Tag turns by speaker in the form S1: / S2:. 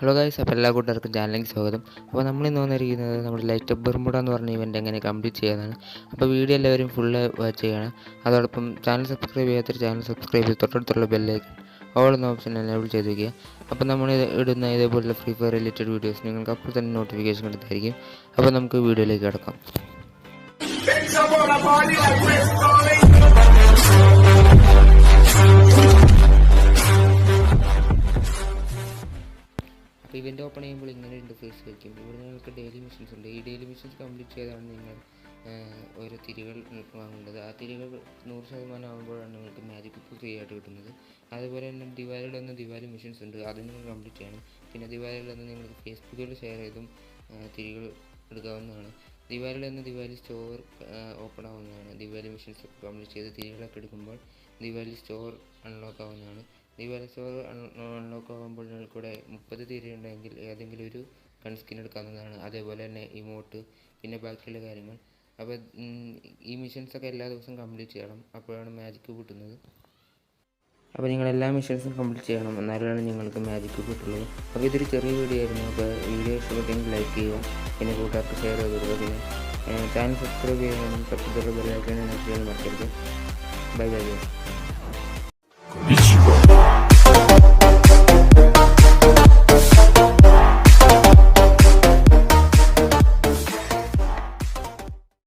S1: Hello guys അപ്പോൾ എല്ലാ കൂട്ടുകാർക്കും ചാനലിലേക്ക് സ്വാഗതം. അപ്പോൾ നമ്മൾ ഇന്ന് വന്നിരിക്കുന്നത് നമ്മുടെ ലൈറ്റ് ബർമുട എന്ന് പറഞ്ഞ ഇവന്റ് എങ്ങനെ കംപ്ലീറ്റ് ചെയ്യാനാണ് അപ്പോൾ വീഡിയോ എല്ലാവരും ഫുള്ള് വാച്ച് ചെയ്യണം. അതോടൊപ്പം ചാനൽ സബ്സ്ക്രൈബ് ചെയ്യാത്തൊരു ചാനൽ സബ്സ്ക്രൈബ് ചെയ്ത് തൊട്ടടുത്തുള്ള ബെല്ലൈക്കൺ ഓൾ എന്ന ഓപ്ഷൻ എനേബിൾ ചെയ്ത് വയ്ക്കുക അപ്പോൾ നമ്മൾ ഇടുന്ന ഇതേപോലുള്ള ഫ്രീ ഫയർ റിലേറ്റഡ് വീഡിയോസ് നിങ്ങൾക്ക് അപ്പോൾ തന്നെ നോട്ടിഫിക്കേഷൻ കിട്ടുന്നതായിരിക്കും അപ്പോൾ നമുക്ക് വീഡിയോയിലേക്ക് കിടക്കാം. അപ്പോൾ ഇവന്റ് ഓപ്പൺ ചെയ്യുമ്പോൾ ഇങ്ങനെ ഇന്റർഫേസ് വയ്ക്കും ഇവിടെ നിങ്ങൾക്ക് ഡെയിലി മിഷൻസ് ഉണ്ട്. ഈ ഡെയിലി മിഷൻസ് കംപ്ലീറ്റ് ചെയ്താണ് നിങ്ങൾ ഓരോ തിരികൾ വാങ്ങുന്നത് ആ തിരികൾ നൂറ് ശതമാനം ആകുമ്പോഴാണ് നിങ്ങൾക്ക് മാജിക് ഇപ്പോൾ ഫ്രീ ആയിട്ട് കിട്ടുന്നത്. അതുപോലെ തന്നെ ദിവാലിയുടെ ഒന്ന് ദിവാലി മിഷൻസ് ഉണ്ട്. അത് നിങ്ങൾ കംപ്ലീറ്റ് ചെയ്യണം. പിന്നെ ദിവാലിയുടെ ഒന്ന് നിങ്ങൾക്ക് ഫേസ്ബുക്കിൽ ഷെയർ ചെയ്തും തിരികൾ എടുക്കാവുന്നതാണ്. ദിവാലിയുടെ ഒന്ന് ദിവാലി സ്റ്റോർ ഓപ്പൺ ആവുന്നതാണ്. ദിവാലി മിഷൻസ് കംപ്ലീറ്റ് ചെയ്ത് തിരികളൊക്കെ എടുക്കുമ്പോൾ ദിവാലി സ്റ്റോർ അൺലോക്ക് ആവുന്നതാണ്. സ്റ്റോർ അൺലോക്ക് ആകുമ്പോൾ നിങ്ങൾക്കിവിടെ മുപ്പത് തിരി ഉണ്ടെങ്കിൽ ഏതെങ്കിലും ഒരു ഗൺ സ്കിൻ എടുക്കാവുന്നതാണ്. അതേപോലെ തന്നെ ഇമോട്ട് പിന്നെ ബാക്കിയുള്ള കാര്യങ്ങൾ. അപ്പോൾ ഈ മിഷൻസ് ഒക്കെ എല്ലാ ദിവസവും കംപ്ലീറ്റ് ചെയ്യണം. അപ്പോഴാണ് മാജിക്ക് കിട്ടുന്നത്. അപ്പോൾ നിങ്ങൾ എല്ലാ മിഷൻസും കംപ്ലീറ്റ് ചെയ്യണം. എന്നാലാണ് നിങ്ങൾക്ക് മാജിക്ക് കിട്ടുള്ളൂ. അപ്പോൾ ഇതൊരു ചെറിയ വീഡിയോ ആയിരുന്നു. അപ്പോൾ വീഡിയോ ഇഷ്ടപ്പെട്ടെങ്കിൽ ലൈക്ക് ചെയ്യുക. പിന്നെ കൂട്ടുകാർക്ക് ഷെയർ ചെയ്ത് കൊടുക്കുക. പിന്നെ ചാനൽ സബ്സ്ക്രൈബ് ചെയ്യാനും സബ്സ്ക്രൈബ് ചെയ്യാനും ബൈ ബൈ ബൈ